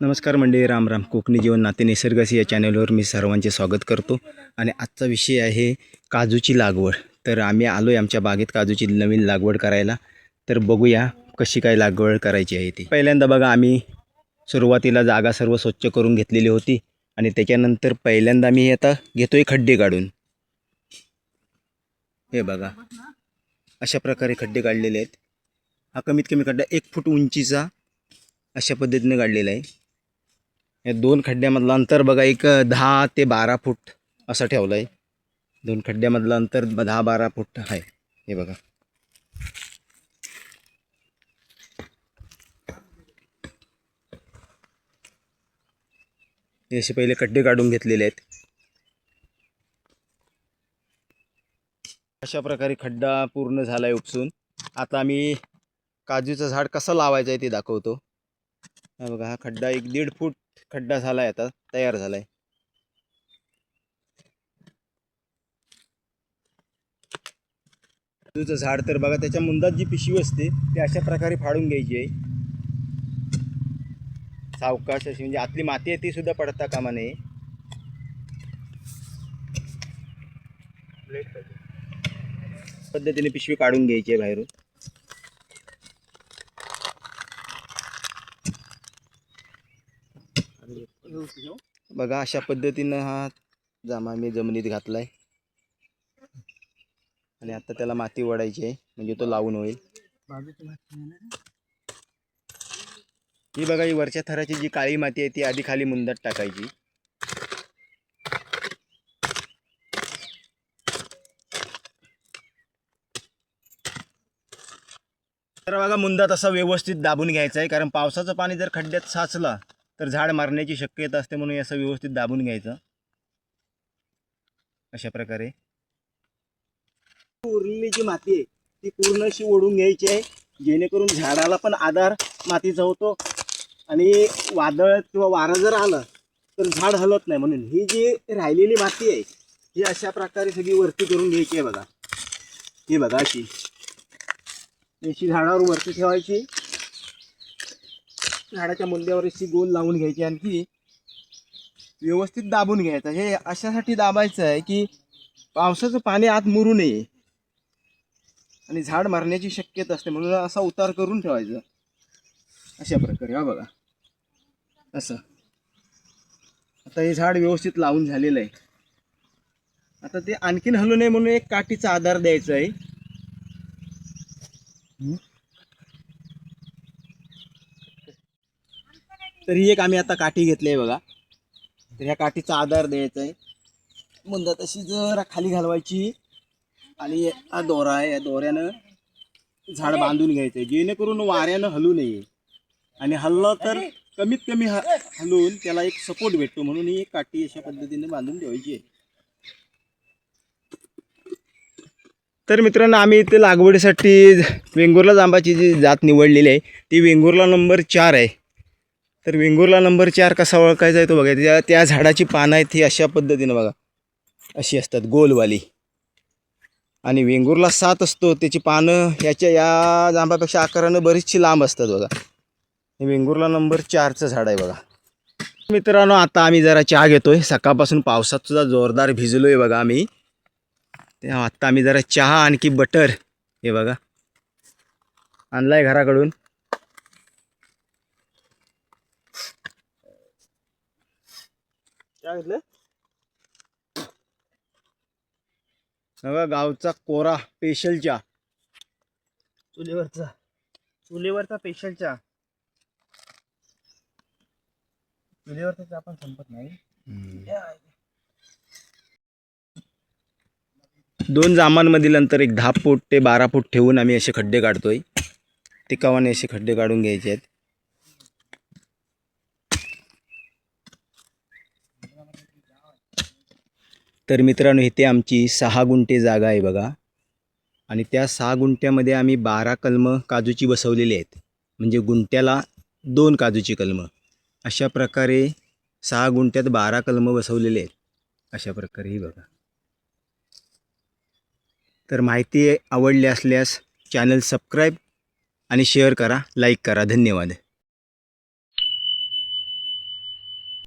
नमस्कार मंडळी राम राम. कोकणी जीवन नाते निसर्गाशी या चॅनलवर मी सर्वांचे स्वागत करतो. आणि आजचा विषय आहे काजूची लागवड. तर आम्ही आलो आहे आमच्या बागेत काजूची नवीन लागवड करायला. तर बघूया कशी काय लागवड करायची आहे ती. पहिल्यांदा बघा आम्ही सुरुवातीला जागा सर्व स्वच्छ करून घेतलेली होती. आणि त्याच्यानंतर पहिल्यांदा मी आता घेतो आहे खड्डे काढून. हे बघा अशा प्रकारे खड्डे काढलेले आहेत. हा कमीत कमी खड्डा एक फूट उंचीचा अशा पद्धतीने काढलेला आहे. या दोन खड्ड्यामधलं अंतर बघा एक दहा ते बारा फूट असं ठेवलं आहे दोन खड्ड्यामधलं अंतर दहा बारा फूट आहे. हे बघा. हे असे पहिले खड्डे काढून घेतलेले आहेत. अशा प्रकारे खड्डा पूर्ण झाला आहे उपसून. आता आम्ही काजूचं झाड कसं लावायचं आहे ते दाखवतो. बघा हा खड्डा एक दीड फूट खड्डा झाला आता तयार झालाय. तुझं काजूचं झाड तर बघा त्याच्या मुंदात जी पिशवी असते ती अशा प्रकारे फाडून घ्यायची आहे. सावकाश अशी म्हणजे आतली माती आहे ती सुद्धा पडता कामा नये. पद्धतीने पिशवी काढून घ्यायची आहे बाहेरून. बघा अशा पद्धतीनं हा जामा मी जमिनीत घातलाय. आणि आता त्याला माती ओढायची आहे म्हणजे तो लावून होईल. ही बघा ही वरच्या थराची जी काळी माती आहे ती आधी खाली मुंदात टाकायची. तर बघा मुंदात असा व्यवस्थित दाबून घ्यायचा आहे कारण पावसाचं पाणी जर खड्ड्यात साचला तर झाड मारण्याची शक्यता असते म्हणून असं व्यवस्थित दाबून घ्यायचं. अशा प्रकारे. उरलेली जी माती आहे ती पूर्ण अशी ओढून घ्यायची आहे. जेणेकरून झाडाला पण आधार मातीचा होतो. आणि वादळ किंवा वारा जर आलं तर झाड हलत नाही म्हणून. ही जी राहिलेली माती आहे ही अशा प्रकारे सगळी वरती करून घ्यायची आहे बघा. ही बघा अशी. अशी झाडावर वरती ठेवायची. झाडाच्या मुंद्यावर अशी गोल लावून घ्यायची आणखी व्यवस्थित दाबून घ्यायचं. हे अशासाठी दाबायचं आहे की पावसाचं पाणी आत मुरू नये. आणि झाड मारण्याची शक्यता असते म्हणून असा उतार करून ठेवायचं. अशा प्रकारे हा बघा. असं. आता हे झाड व्यवस्थित लावून झालेलं आहे. आता ते आणखीन हलू नये म्हणून एक काठीचा आधार द्यायचा आहे. तर ही एक आम्ही आता काठी घेतली आहे बघा. तर ह्या काठीचा आधार द्यायचा आहे. मुंदात तशी जरा खाली घालवायची. आणि हा दोरा आहे. या दोऱ्यानं झाड बांधून घ्यायचं आहे. जेणेकरून वाऱ्यानं हलू नये. आणि हललं तर कमीत कमी ह हलवून त्याला एक सपोर्ट भेटतो. म्हणून ही एक काठी अशा पद्धतीने बांधून ठेवायची आहे. तर मित्रांनो आम्ही इथे लागवडीसाठी वेंगुर्ला जांबाची जी जात निवडलेली आहे ती वेंगुर्ला नंबर चार आहे. तर वेंगुर्ला नंबर चार कसा ओळखायचा आहे तो बघा. त्या त्या झाडाची पानं आहेत ही अशा पद्धतीनं बघा. अशी असतात गोलवाली. आणि वेंगुर्ला सात असतो. त्याची पानं ह्याच्या या जांबापेक्षा आकारानं बरीचशी लांब असतात बघा. हे वेंगुर्ला नंबर चारचं झाड आहे बघा. मित्रांनो आता आम्ही जरा चहा घेतोय. सकाळपासून पावसात सुद्धा जोरदार भिजलोय बघा आम्ही. ते आत्ता आम्ही जरा चहा आणखी बटर हे बघा. आणलाय घराकडून. काय घेतलं बघा गावचा कोरा स्पेशल चहा चुलीवरचा चुलीवरचा स्पेशल चहा चुलीवरचा पण संपत नाही. दोन जामांमधील अंतर एक दहा फूट ते बारा फूट ठेवून आम्ही असे खड्डे काढतोय. टिकावाने असे खड्डे काढून घ्यायचे आहेत. तर मित्रांनो इथे आमची सहा गुंठे जागा आहे बघा. आणि त्या सहा गुंठ्यामध्ये आम्ही बारा कलमं काजूची बसवलेली आहेत. म्हणजे गुंट्याला दोन काजूची कलमं. अशा प्रकारे सहा गुंठ्यात बारा कलमं बसवलेले आहेत. अशा प्रकारे ही बघा. तर माहिती आवडली असल्यास चॅनल सबस्क्राईब आणि शेअर करा लाईक करा. धन्यवाद.